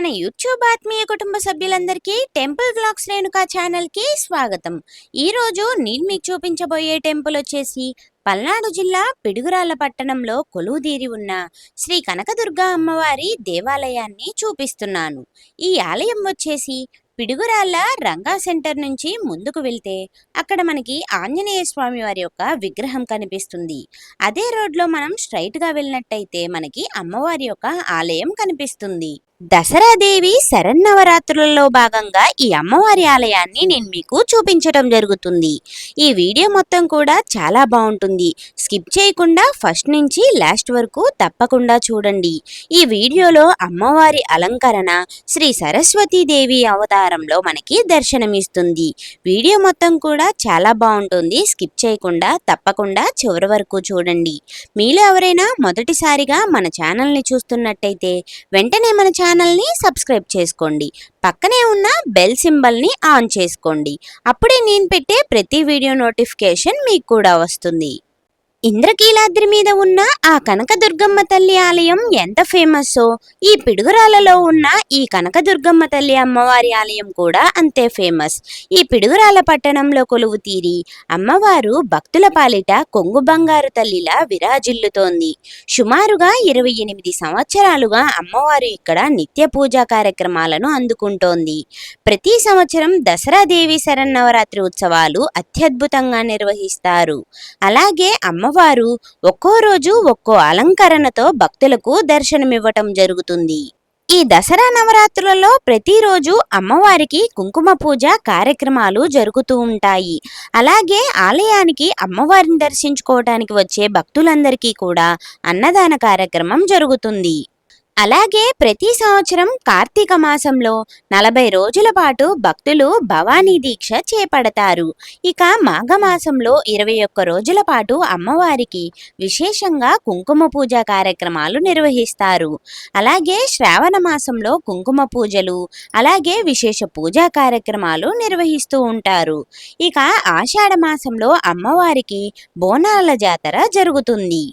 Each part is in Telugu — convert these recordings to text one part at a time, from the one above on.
మన యూట్యూబ్ ఆత్మీయ కుటుంబ సభ్యులందరికీ టెంపుల్ బ్లాగ్స్ రేణుకా ఛానల్కి స్వాగతం. ఈరోజు నేను మీకు చూపించబోయే టెంపుల్ వచ్చేసి పల్నాడు జిల్లా పిడుగురాళ్ళ పట్టణంలో కొలువుదీరి ఉన్న శ్రీ కనకదుర్గ అమ్మవారి దేవాలయాన్ని చూపిస్తున్నాను. ఈ ఆలయం వచ్చేసి పిడుగురాళ్ళ రంగా సెంటర్ నుంచి ముందుకు వెళ్తే అక్కడ మనకి ఆంజనేయ స్వామి వారి యొక్క విగ్రహం కనిపిస్తుంది. అదే రోడ్లో మనం స్ట్రైట్గా వెళ్ళినట్టయితే మనకి అమ్మవారి యొక్క ఆలయం కనిపిస్తుంది. దసరా దేవి శరన్నవరాత్రులలో భాగంగా ఈ అమ్మవారి ఆలయాన్ని నేను మీకు చూపించడం జరుగుతుంది. ఈ వీడియో మొత్తం కూడా చాలా బాగుంటుంది. స్కిప్ చేయకుండా ఫస్ట్ నుంచి లాస్ట్ వరకు తప్పకుండా చూడండి. ఈ వీడియోలో అమ్మవారి అలంకరణ శ్రీ సరస్వతీదేవి అవతారంలో మనకి దర్శనమిస్తుంది. వీడియో మొత్తం కూడా చాలా బాగుంటుంది. స్కిప్ చేయకుండా తప్పకుండా చివరి వరకు చూడండి. మీలో ఎవరైనా మొదటిసారిగా మన ఛానల్ని చూస్తున్నట్టయితే వెంటనే మన ఛానల్ని సబ్స్క్రైబ్ చేసుకోండి. పక్కనే ఉన్న బెల్ సింబల్ని ఆన్ చేసుకోండి. అప్పుడే నేను పెట్టే ప్రతి వీడియో నోటిఫికేషన్ మీకు కూడా వస్తుంది. ఇంద్రకీలాద్రి మీద ఉన్న ఆ కనకదుర్గమ్మ తల్లి ఆలయం ఎంత ఫేమస్సో ఈ పిడుగురాలలో ఉన్న ఈ కనకదుర్గమ్మ తల్లి అమ్మవారి ఆలయం కూడా అంతే ఫేమస్. ఈ పిడుగురాల పట్టణంలో కొలువు తీరి అమ్మవారు భక్తుల పాలిట కొంగు బంగారు తల్లిలా విరాజిల్లుతోంది. సుమారుగా ఇరవై ఎనిమిది సంవత్సరాలుగా అమ్మవారు ఇక్కడ నిత్య పూజా కార్యక్రమాలను అందుకుంటోంది. ప్రతి సంవత్సరం దసరా దేవి శరన్నవరాత్రి ఉత్సవాలు అత్యద్భుతంగా నిర్వహిస్తారు. అలాగే అమ్మ అమ్మవారు ఒక్కో రోజు ఒక్కో అలంకరణతో భక్తులకు దర్శనమివ్వటం జరుగుతుంది. ఈ దసరా నవరాత్రులలో ప్రతిరోజు అమ్మవారికి కుంకుమ పూజ కార్యక్రమాలు జరుగుతూ ఉంటాయి. అలాగే ఆలయానికి అమ్మవారిని దర్శించుకోవటానికి వచ్చే భక్తులందరికీ కూడా అన్నదాన కార్యక్రమం జరుగుతుంది. అలాగే ప్రతి సంవత్సరం కార్తీక మాసంలో నలభై రోజుల పాటు భక్తులు భవానీ దీక్ష చేపడతారు. ఇక మాఘమాసంలో ఇరవై ఒక్క రోజుల పాటు అమ్మవారికి విశేషంగా కుంకుమ పూజ కార్యక్రమాలు నిర్వహిస్తారు. అలాగే శ్రావణ మాసంలో కుంకుమ పూజలు అలాగే విశేష పూజా కార్యక్రమాలు నిర్వహిస్తూ ఉంటారు. ఇక ఆషాఢ మాసంలో అమ్మవారికి బోనాల జాతర జరుగుతుంది.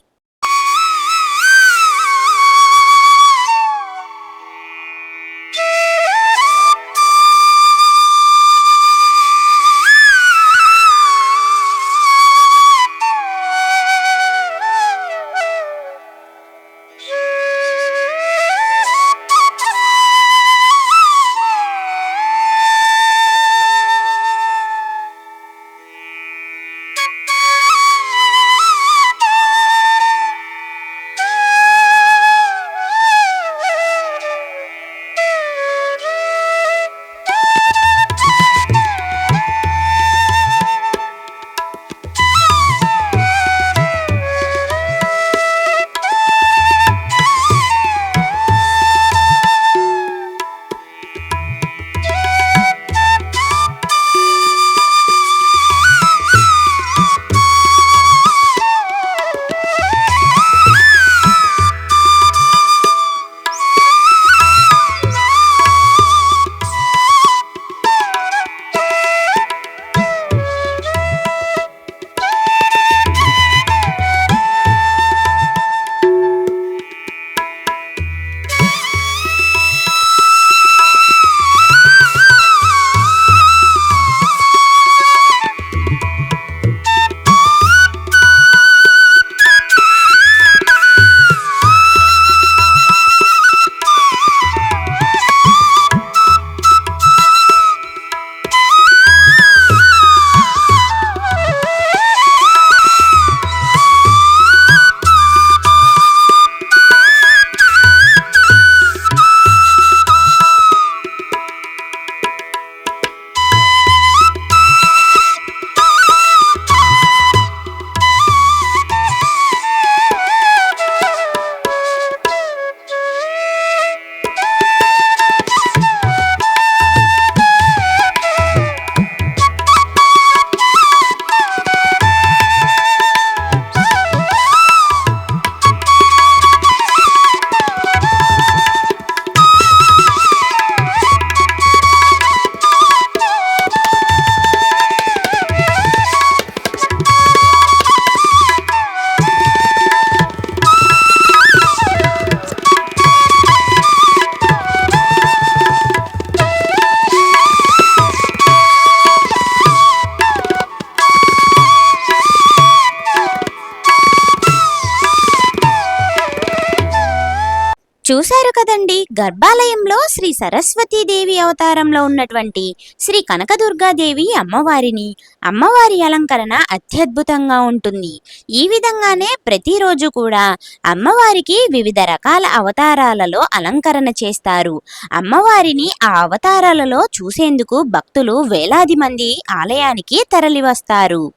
చూశారు కదండి. గర్భాలయంలో శ్రీ సరస్వతీదేవి అవతారంలో ఉన్నటువంటి శ్రీ కనకదుర్గాదేవి అమ్మవారిని. అమ్మవారి అలంకరణ అత్యద్భుతంగా ఉంటుంది. ఈ విధంగానే ప్రతిరోజు కూడా అమ్మవారికి వివిధ రకాల అవతారాలలో అలంకరణ చేస్తారు. అమ్మవారిని ఆ అవతారాలలో చూసేందుకు భక్తులు వేలాది మంది ఆలయానికి తరలివస్తారు.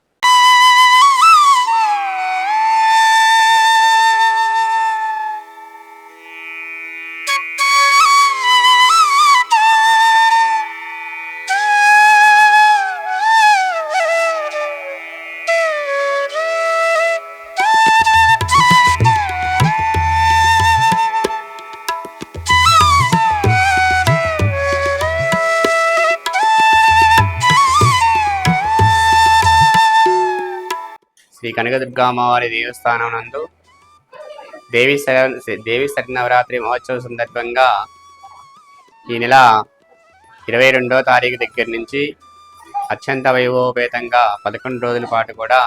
శ్రీ కనకదుర్గా అమ్మవారి దేవస్థానం నందు దేవి స- దేవి నవరాత్రి మహోత్సవ సందర్భంగా ఈ నెల ఇరవై రెండో తారీఖు దగ్గర నుంచి అత్యంత వైభవపేతంగా పదకొండు రోజుల పాటు కూడా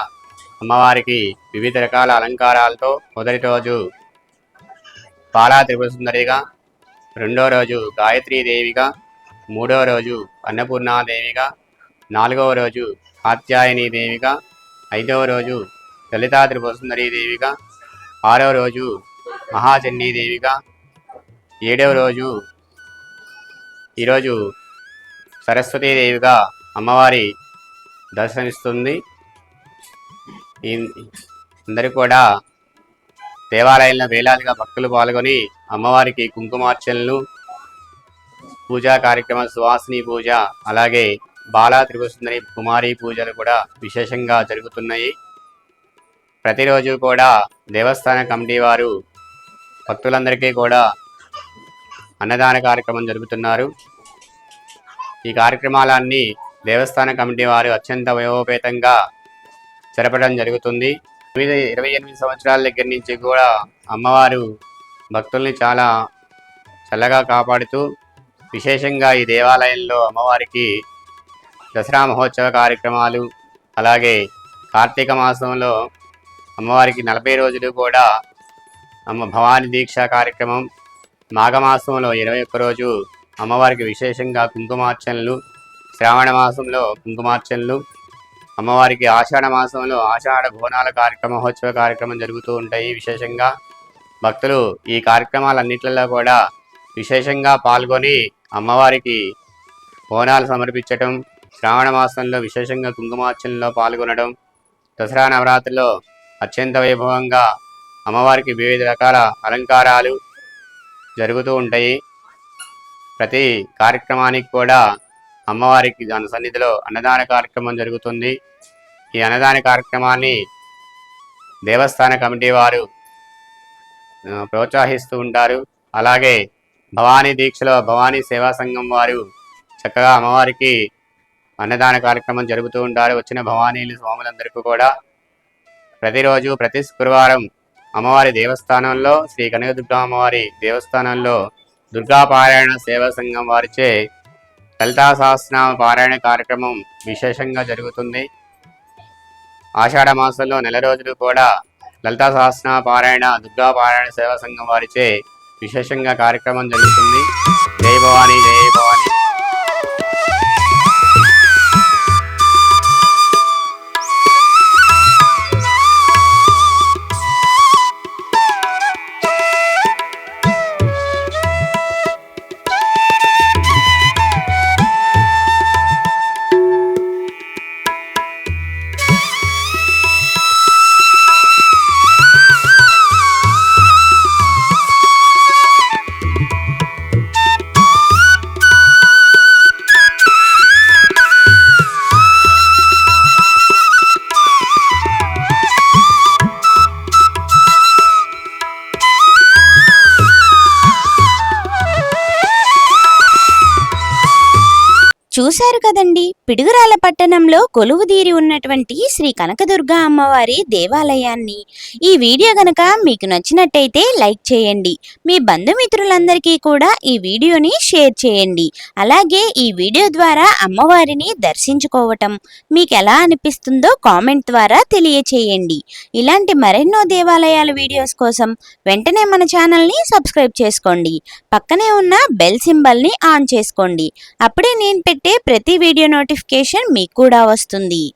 అమ్మవారికి వివిధ రకాల అలంకారాలతో మొదటి రోజు బాలా త్రిపుర సుందరిగా రెండో రోజు గాయత్రీ దేవిగా మూడో రోజు అన్నపూర్ణాదేవిగా నాలుగవ రోజు కాత్యాయని దేవిగా ఐదవ రోజు లలితాద్రి త్రిపురసుందరీ దేవిగా ఆరవ రోజు మహాచండీ దేవిగా ఏడవ రోజు ఈరోజు సరస్వతీ దేవిగా అమ్మవారి దర్శనమిస్తుంది. అందరూ కూడా దేవాలయంలో వేలాదిగా భక్తులు పాల్గొని అమ్మవారికి కుంకుమార్చనలు పూజా కార్యక్రమం సువాసిని పూజ అలాగే బాలా త్రిపురసుందరి కుమారి పూజలు కూడా విశేషంగా జరుగుతున్నాయి. ప్రతిరోజు కూడా దేవస్థాన కమిటీ వారు భక్తులందరికీ కూడా అన్నదాన కార్యక్రమం జరుపుతున్నారు. ఈ కార్యక్రమాలన్నీ దేవస్థాన కమిటీ వారు అత్యంత వైభవపేతంగా జరపడం జరుగుతుంది. తొమ్మిది ఇరవై ఎనిమిది సంవత్సరాల దగ్గర నుంచి కూడా అమ్మవారు భక్తుల్ని చాలా చల్లగా కాపాడుతూ విశేషంగా ఈ దేవాలయంలో అమ్మవారికి దసరా మహోత్సవ కార్యక్రమాలు అలాగే కార్తీక మాసంలో అమ్మవారికి నలభై రోజులు కూడా అమ్మ భవాని దీక్ష కార్యక్రమం మాఘమాసంలో ఇరవై ఒక్క రోజు అమ్మవారికి విశేషంగా కుంకుమార్చనలు శ్రావణ మాసంలో కుంకుమార్చనలు అమ్మవారికి ఆషాఢ మాసంలో ఆషాఢ బోనాల కార్యక్రమ మహోత్సవ కార్యక్రమం జరుగుతూ ఉంటాయి. విశేషంగా భక్తులు ఈ కార్యక్రమాలన్నిట్లలో కూడా విశేషంగా పాల్గొని అమ్మవారికి బోనాలు సమర్పించటం శ్రావణ మాసంలో విశేషంగా కుంకుమార్చనలో పాల్గొనడం దసరా నవరాత్రిలో అత్యంత వైభవంగా అమ్మవారికి వివిధ రకాల అలంకారాలు జరుగుతూ ఉంటాయి. ప్రతి కార్యక్రమానికి కూడా అమ్మవారికి దాని సన్నిధిలో అన్నదాన కార్యక్రమం జరుగుతుంది. ఈ అన్నదాన కార్యక్రమాన్ని దేవస్థాన కమిటీ వారు ప్రోత్సహిస్తూ ఉంటారు. అలాగే భవానీ దీక్షలో భవానీ సేవా సంఘం వారు చక్కగా అమ్మవారికి అన్నదాన కార్యక్రమం జరుగుతూ ఉంటారు. వచ్చిన భవానీలు స్వాములందరికీ కూడా ప్రతిరోజు ప్రతి శుక్రవారం అమ్మవారి దేవస్థానంలో శ్రీ కనకదుర్గా అమ్మవారి దేవస్థానంలో దుర్గా పారాయణ సేవా సంఘం వారిచే లలితా సహస్రనామ పారాయణ కార్యక్రమం విశేషంగా జరుగుతుంది. ఆషాఢ మాసంలో నెల రోజులు కూడా లలితా సహస్రనామ పారాయణ దుర్గా పారాయణ సేవా సంఘం వారిచే విశేషంగా కార్యక్రమం జరుగుతుంది. జై భవానీ జై భవానీ. చూశారు కదండి. పిడుగురాల పట్టణంలో కొలువుదీరి ఉన్నటువంటి శ్రీ కనకదుర్గ అమ్మవారి దేవాలయాన్ని. ఈ వీడియో గనక మీకు నచ్చినట్టయితే లైక్ చేయండి. మీ బంధుమిత్రులందరికీ కూడా ఈ వీడియోని షేర్ చేయండి. అలాగే ఈ వీడియో ద్వారా అమ్మవారిని దర్శించుకోవటం మీకు ఎలా అనిపిస్తుందో కామెంట్ ద్వారా తెలియచేయండి. ఇలాంటి మరెన్నో దేవాలయాల వీడియోస్ కోసం వెంటనే మన ఛానల్ని సబ్స్క్రైబ్ చేసుకోండి. పక్కనే ఉన్న బెల్ సింబల్ని ఆన్ చేసుకోండి. అప్పుడే నేను పెట్టే ప్రతి వీడియో నోటి నోటిఫికేషన్ మీకు కూడా వస్తుంది.